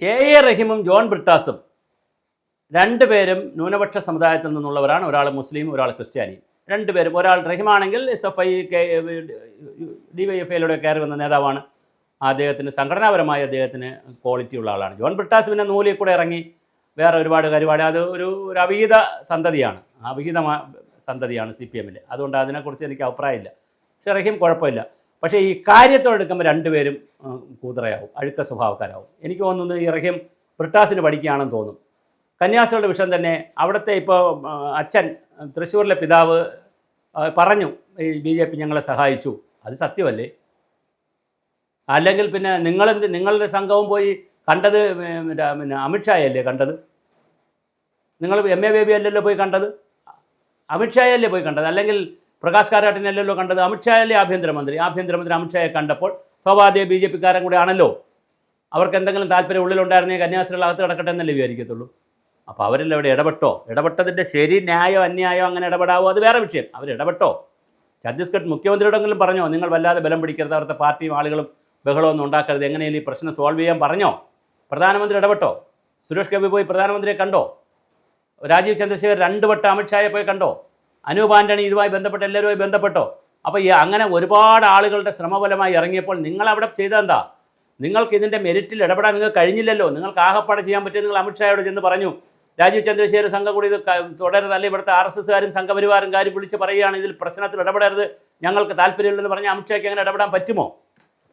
A. A. റഹീമും John ബ്രിട്ടാസും രണ്ടുപേരും ന്യൂനപക്ഷ സമുദായത്തിൽ നിന്നുള്ളവരാണ്. ഒരാൾ മുസ്ലിം ഒരാൾ ക്രിസ്ത്യാനി. രണ്ടുപേരും ഒരാൾ റഹീമാണെങ്കിൽ S F I K D Y F ഐയിലൂടെ കയറി വന്ന നേതാവാണ്. അദ്ദേഹത്തിന് സംഘടനാപരമായി അദ്ദേഹത്തിന് ക്വാളിറ്റി ഉള്ള ആളാണ്. ജോൺ ബ്രിട്ടാസ് പിന്നെ നൂലിൽ കൂടെ ഇറങ്ങി വേറെ ഒരുപാട് പരിപാടി അത് ഒരു ഒരു അവിഹിത സന്തതിയാണ്. അവിഹിത സന്തതിയാണ് സി പി എമ്മിൽ അതുകൊണ്ട് അതിനെക്കുറിച്ച് എനിക്ക് അഭിപ്രായമില്ല. പക്ഷേ റഹീം കുഴപ്പമില്ല. പക്ഷേ ഈ കാര്യത്തോടെടുക്കുമ്പോൾ രണ്ടുപേരും കൂതറയാവും അഴുക്ക സ്വഭാവക്കാരാവും. എനിക്ക് തോന്നുന്നു ഈ റഹീം ബ്രിട്ടാസിന് പഠിക്കുകയാണെന്ന് തോന്നും. കന്യാസികളുടെ വിഷയം തന്നെ അവിടുത്തെ ഇപ്പോൾ അച്ഛൻ തൃശ്ശൂരിലെ പിതാവ് പറഞ്ഞു ഈ ബി ജെ പി ഞങ്ങളെ സഹായിച്ചു. അത് സത്യമല്ലേ? അല്ലെങ്കിൽ പിന്നെ നിങ്ങളെന്ത് നിങ്ങളുടെ സംഘവും പോയി കണ്ടത് പിന്നെ അമിത്ഷായല്ലേ കണ്ടത്? നിങ്ങൾ എം എ ബേബി അല്ലല്ലോ പോയി കണ്ടത്? അമിത്ഷായല്ലേ പോയി കണ്ടത്? അല്ലെങ്കിൽ പ്രകാശ് കാരാട്ടിനല്ലല്ലോ കണ്ടത് അമിത്ഷായല്ലേ ആഭ്യന്തരമന്ത്രി? ആഭ്യന്തരമന്ത്രി അമിത്ഷായെ കണ്ടപ്പോൾ സ്വാഭാവിക ബി ജെ പിക്കാരൻ കൂടെ ആണല്ലോ. അവർക്ക് എന്തെങ്കിലും താല്പര്യം ഉള്ളിലുണ്ടായിരുന്നെങ്കിൽ കന്യാസ്ത്രീകൾ അകത്ത് കിടക്കട്ടെ എന്നല്ലേ വിചാരിക്കത്തുള്ളൂ. അപ്പോൾ അവരെല്ലാം ഇവിടെ ഇടപെട്ടോ? ഇടപെട്ടതിന്റെ ശരി ന്യായോ അന്യായോ അങ്ങനെ ഇടപെടാവോ? അത് വേറെ വിഷയം. അവർ ഇടപെട്ടോ? ഛത്തീസ്ഗഡ് മുഖ്യമന്ത്രിയോടെങ്കിലും പറഞ്ഞോ? നിങ്ങൾ വല്ലാതെ ബലം പിടിക്കരുത് അവിടുത്തെ പാർട്ടിയും ആളുകളും ബഹളമൊന്നും ഉണ്ടാക്കരുത്. എങ്ങനെയും ഈ പ്രശ്നം സോൾവ് ചെയ്യാൻ പറഞ്ഞോ? പ്രധാനമന്ത്രി ഇടപെട്ടോ? സുരേഷ് ഗോപി പോയി പ്രധാനമന്ത്രിയെ കണ്ടോ? രാജീവ് ചന്ദ്രശേഖർ രണ്ട് വട്ടം അമിത്ഷായെ പോയി കണ്ടോ? അനൂപ് ആന്റണി ഇതുമായി ബന്ധപ്പെട്ട് എല്ലാവരുമായി ബന്ധപ്പെട്ടോ? അപ്പോൾ ഈ അങ്ങനെ ഒരുപാട് ആളുകളുടെ ശ്രമഫലമായി ഇറങ്ങിയപ്പോൾ നിങ്ങൾ അവിടെ ചെയ്തെന്താ? നിങ്ങൾക്ക് ഇതിന്റെ മെരിറ്റിൽ ഇടപെടാൻ നിങ്ങൾക്ക് കഴിഞ്ഞില്ലല്ലോ. നിങ്ങൾക്ക് ആകപ്പാടെ ചെയ്യാൻ പറ്റും നിങ്ങൾ അമിത്ഷായോട് ചെന്ന് പറഞ്ഞു. രാജീവ് ചന്ദ്രശേഖർ സംഘം കൂടി ഇത് അല്ലെങ്കിൽ ഇവിടുത്തെ ആർ എസ് എസ്സുകാരും സംഘപരിവാരും കാര്യം വിളിച്ച് പറയുകയാണ് ഇതിൽ പ്രശ്നത്തിൽ ഇടപെടരുത്. ഞങ്ങൾക്ക് താല്പര്യമില്ലെന്ന് പറഞ്ഞാൽ അമിത്ഷായ്ക്ക് അങ്ങനെ ഇടപെടാൻ പറ്റുമോ?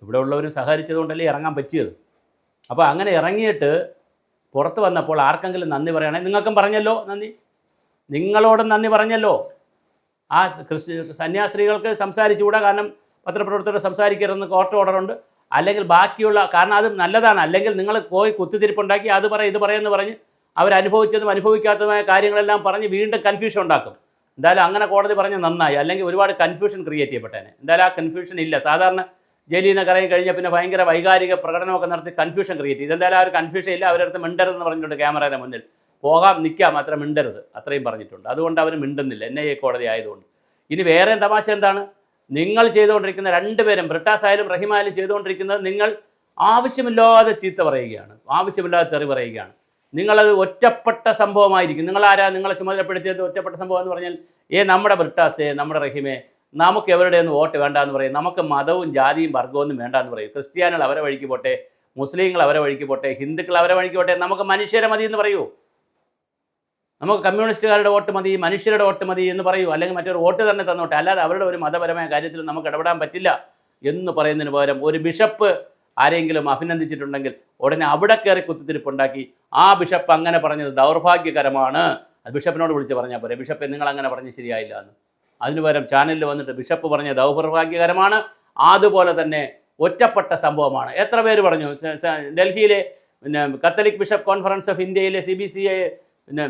ഇവിടെ ഉള്ളവരും സഹകരിച്ചതുകൊണ്ടല്ലേ ഇറങ്ങാൻ പറ്റിയത്. അപ്പോൾ അങ്ങനെ ഇറങ്ങിയിട്ട് പുറത്ത് വന്നപ്പോൾ ആർക്കെങ്കിലും നന്ദി പറയണേ നിങ്ങൾക്കും പറഞ്ഞല്ലോ നന്ദി? നിങ്ങളോടും നന്ദി പറഞ്ഞല്ലോ. ആ ക്രിസ്ത്യ സന്യാസ്ത്രീകൾക്ക് സംസാരിച്ചുകൂടാ? കാരണം പത്രപ്രവർത്തകർ സംസാരിക്കരുതെന്ന് കോർട്ട് ഓർഡർ ഉണ്ട്. അല്ലെങ്കിൽ ബാക്കിയുള്ള കാരണം അത് നല്ലതാണ്. അല്ലെങ്കിൽ നിങ്ങൾ പോയി കുത്തിത്തിരിപ്പുണ്ടാക്കി അത് പറ ഇത് പറയുമെന്ന് പറഞ്ഞ് അവരനുഭവിച്ചതും അനുഭവിക്കാത്തതുമായ കാര്യങ്ങളെല്ലാം പറഞ്ഞ് വീണ്ടും കൺഫ്യൂഷൻ ഉണ്ടാക്കും. എന്തായാലും അങ്ങനെ കോടതി പറഞ്ഞ് നന്നായി. അല്ലെങ്കിൽ ഒരുപാട് കൺഫ്യൂഷൻ ക്രിയേറ്റ് ചെയ്യപ്പെട്ടേനെ. എന്തായാലും ആ കൺഫ്യൂഷൻ ഇല്ല. സാധാരണ ജയിലിൽ നിന്ന് കറങ്ങി കഴിഞ്ഞാൽ പിന്നെ ഭയങ്കര വൈകാരിക പ്രകടനമൊക്കെ നടത്തി കൺഫ്യൂഷൻ ക്രിയേറ്റ് ചെയ്തു എന്തായാലും ആ ഒരു കൺഫ്യൂഷൻ ഇല്ല. അവരടുത്ത് മിണ്ടരുതെന്ന് പറഞ്ഞിട്ടുണ്ട് ക്യാമറയുടെ മുന്നിൽ. പോകാം നിൽക്കാം മാത്രം മിണ്ടരുത്. അത്രയും പറഞ്ഞിട്ടുണ്ട്. അതുകൊണ്ട് അവർ മിണ്ടുന്നില്ല. എൻ ഐ എ കോടതി ആയതുകൊണ്ട്. ഇനി വേറെ തമാശ എന്താണ്? നിങ്ങൾ ചെയ്തുകൊണ്ടിരിക്കുന്ന രണ്ടുപേരും ബ്രിട്ടാസ് ആയാലും റഹിമായാലും ചെയ്തുകൊണ്ടിരിക്കുന്നത് നിങ്ങൾ ആവശ്യമില്ലാതെ ചീത്ത പറയുകയാണ്. ആവശ്യമില്ലാതെ തെറി പറയുകയാണ്. നിങ്ങളത് ഒറ്റപ്പെട്ട സംഭവമായിരിക്കും. നിങ്ങൾ ആരാ നിങ്ങളെ ചുമതലപ്പെടുത്തിയത് ഒറ്റപ്പെട്ട സംഭവം എന്ന് പറഞ്ഞാൽ ഏ നമ്മുടെ ബ്രിട്ടാസേ നമ്മുടെ റഹിമേ നമുക്ക് എവരുടെ ഒന്നും വോട്ട് വേണ്ട എന്ന് പറയും. നമുക്ക് മതവും ജാതിയും വർഗവും വേണ്ട എന്ന് പറയും. ക്രിസ്ത്യാനികൾ അവരെ വഴിക്ക് പോട്ടെ മുസ്ലിങ്ങൾ അവരെ വഴിക്ക് പോട്ടെ ഹിന്ദുക്കൾ അവരെ വഴിക്ക് പോട്ടെ നമുക്ക് മനുഷ്യരെ മതി എന്ന് പറയൂ. നമുക്ക് കമ്മ്യൂണിസ്റ്റുകാരുടെ വോട്ട് മതി മനുഷ്യരുടെ വോട്ട് മതി എന്ന് പറയൂ. അല്ലെങ്കിൽ മറ്റൊരു വോട്ട് തന്നെ തന്നോട്ടെ. അല്ലാതെ അവരുടെ ഒരു മതപരമായ കാര്യത്തിൽ നമുക്ക് ഇടപെടാൻ പറ്റില്ല എന്ന് പറയുന്നതിന് പകരം ഒരു ബിഷപ്പ് ആരെങ്കിലും അഭിനന്ദിച്ചിട്ടുണ്ടെങ്കിൽ ഉടനെ അവിടെ കയറി കുത്തിത്തിരിപ്പുണ്ടാക്കി ആ ബിഷപ്പ് അങ്ങനെ പറഞ്ഞത് ദൗർഭാഗ്യകരമാണ്. അത് ബിഷപ്പിനോട് വിളിച്ച് പറഞ്ഞാൽ പോരെ. ബിഷപ്പ് നിങ്ങൾ അങ്ങനെ പറഞ്ഞ് ശരിയായില്ല എന്ന്. അതിനു പകരം ചാനലിൽ വന്നിട്ട് ബിഷപ്പ് പറഞ്ഞ ദൗർഭാഗ്യകരമാണ്. അതുപോലെ തന്നെ ഒറ്റപ്പെട്ട സംഭവമാണ്. എത്ര പേര് പറഞ്ഞു? ഡൽഹിയിലെ പിന്നെ കത്തലിക് ബിഷപ്പ് കോൺഫറൻസ് ഓഫ് ഇന്ത്യയിലെ സി ബി സി പിന്നെ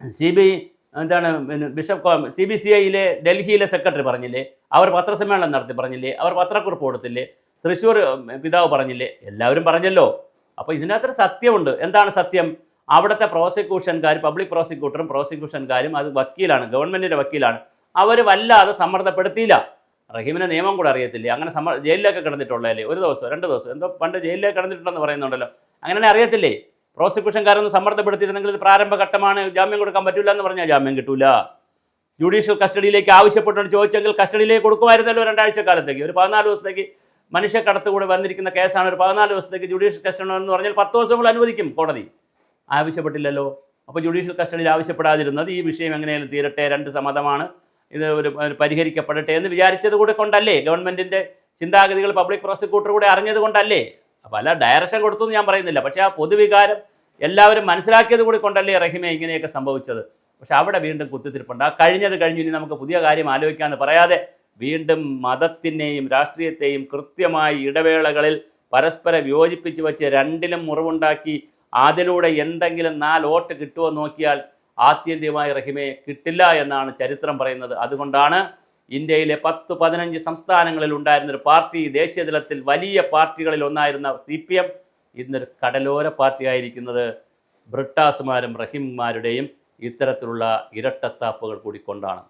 സി ബി എന്താണ് പിന്നെ ബിഷപ്പ് സി ബി സി ഐയിലെ ഡൽഹിയിലെ സെക്രട്ടറി പറഞ്ഞില്ലേ? അവർ പത്രസമ്മേളനം നടത്തി പറഞ്ഞില്ലേ? അവർ പത്രക്കുറിപ്പ് കൊടുത്തില്ലേ? തൃശ്ശൂർ പിതാവ് പറഞ്ഞില്ലേ? എല്ലാവരും പറഞ്ഞല്ലോ. അപ്പോൾ ഇതിനകത്തൊരു സത്യമുണ്ട്. എന്താണ് സത്യം? അവിടുത്തെ പ്രോസിക്യൂഷൻകാർ പബ്ലിക് പ്രോസിക്യൂട്ടറും പ്രോസിക്യൂഷൻകാരും അത് വക്കീലാണ് ഗവൺമെന്റിന്റെ വക്കീലാണ്. അവർ വല്ലാതെ സമ്മർദ്ദപ്പെടുത്തിയില്ല. റഹീമിനെ നിയമം കൂടെ അറിയത്തില്ലേ? അങ്ങനെ സമ്മ ജയിലിലൊക്കെ കിടന്നിട്ടുള്ളതല്ലേ? ഒരു ദിവസം രണ്ട് ദിവസം. എന്തോ പണ്ട് ജയിലിലേക്ക് കിടന്നിട്ടുണ്ടെന്ന് പറയുന്നുണ്ടല്ലോ. അങ്ങനെ അറിയത്തില്ലേ? പ്രോസിക്യൂഷൻകാരൊന്ന് സമ്മർദ്ദപ്പെടുത്തിയിരുന്നെങ്കിൽ പ്രാരംഭഘട്ടമാണ് ജാമ്യം കൊടുക്കാൻ പറ്റില്ല എന്ന് പറഞ്ഞാൽ ജാമ്യം കിട്ടൂല. ജുഡീഷ്യൽ കസ്റ്റഡിയിലേക്ക് ആവശ്യപ്പെട്ടുകൊണ്ട് ചോദിച്ചെങ്കിൽ കസ്റ്റഡിയിലേക്ക് കൊടുക്കുമായിരുന്നല്ലോ രണ്ടാഴ്ച കാലത്തേക്ക് ഒരു പതിനാല് ദിവസത്തേക്ക് മനുഷ്യക്കടത്ത് കൂടെ വന്നിരിക്കുന്ന കേസാണ്. ഒരു പതിനാല് ദിവസത്തേക്ക് ജുഡീഷ്യൽ കസ്റ്റഡി എന്ന് പറഞ്ഞാൽ പത്ത് ദിവസം കൂടെ അനുവദിക്കും കോടതി. ആവശ്യപ്പെട്ടില്ലല്ലോ. അപ്പോൾ ജുഡീഷ്യൽ കസ്റ്റഡിയിൽ ആവശ്യപ്പെടാതിരുന്നത് ഈ വിഷയം എങ്ങനെയാലും തീരട്ടെ രണ്ട് സമ്മതമാണ്. ഇത് ഒരു പരിഹരിക്കപ്പെടട്ടെ എന്ന് വിചാരിച്ചത് കൂടെ കൊണ്ടല്ലേ? ഗവൺമെന്റിന്റെ ചിന്താഗതികൾ പബ്ലിക് പ്രോസിക്യൂട്ടർ കൂടെ അറിഞ്ഞത് കൊണ്ടല്ലേ? അപ്പോൾ അല്ല ഡയറക്ഷൻ കൊടുത്തു എന്ന് ഞാൻ പറയുന്നില്ല. പക്ഷേ ആ പൊതുവികാരം എല്ലാവരും മനസ്സിലാക്കിയത് കൂടി കൊണ്ടല്ലേ റഹിമെ ഇങ്ങനെയൊക്കെ സംഭവിച്ചത്. പക്ഷെ അവിടെ വീണ്ടും കുത്തിത്തിരിപ്പുണ്ട്. ആ കഴിഞ്ഞത് കഴിഞ്ഞു ഇനി നമുക്ക് പുതിയ കാര്യം ആലോചിക്കാമെന്ന് പറയാതെ വീണ്ടും മതത്തിനെയും രാഷ്ട്രീയത്തെയും കൃത്യമായി ഇടവേളകളിൽ പരസ്പരം വിയോജിപ്പിച്ച് വെച്ച് രണ്ടിലും മുറിവുണ്ടാക്കി അതിലൂടെ എന്തെങ്കിലും നാല് വോട്ട് കിട്ടുമോ നോക്കിയാൽ ആത്യന്തികമായി റഹിമയെ കിട്ടില്ല എന്നാണ് ചരിത്രം പറയുന്നത്. അതുകൊണ്ടാണ് ഇന്ത്യയിലെ പത്ത് പതിനഞ്ച് സംസ്ഥാനങ്ങളിൽ ഉണ്ടായിരുന്ന ഒരു പാർട്ടി ദേശീയ തലത്തിൽ വലിയ പാർട്ടികളിൽ ഒന്നായിരുന്ന സി പി എം ഇന്നൊരു കടലോര പാർട്ടിയായിരിക്കുന്നത് ബ്രിട്ടാസുമാരും റഹിംമാരുടെയും ഇത്തരത്തിലുള്ള ഇരട്ടത്താപ്പുകൾ കൂടി കൊണ്ടാണ്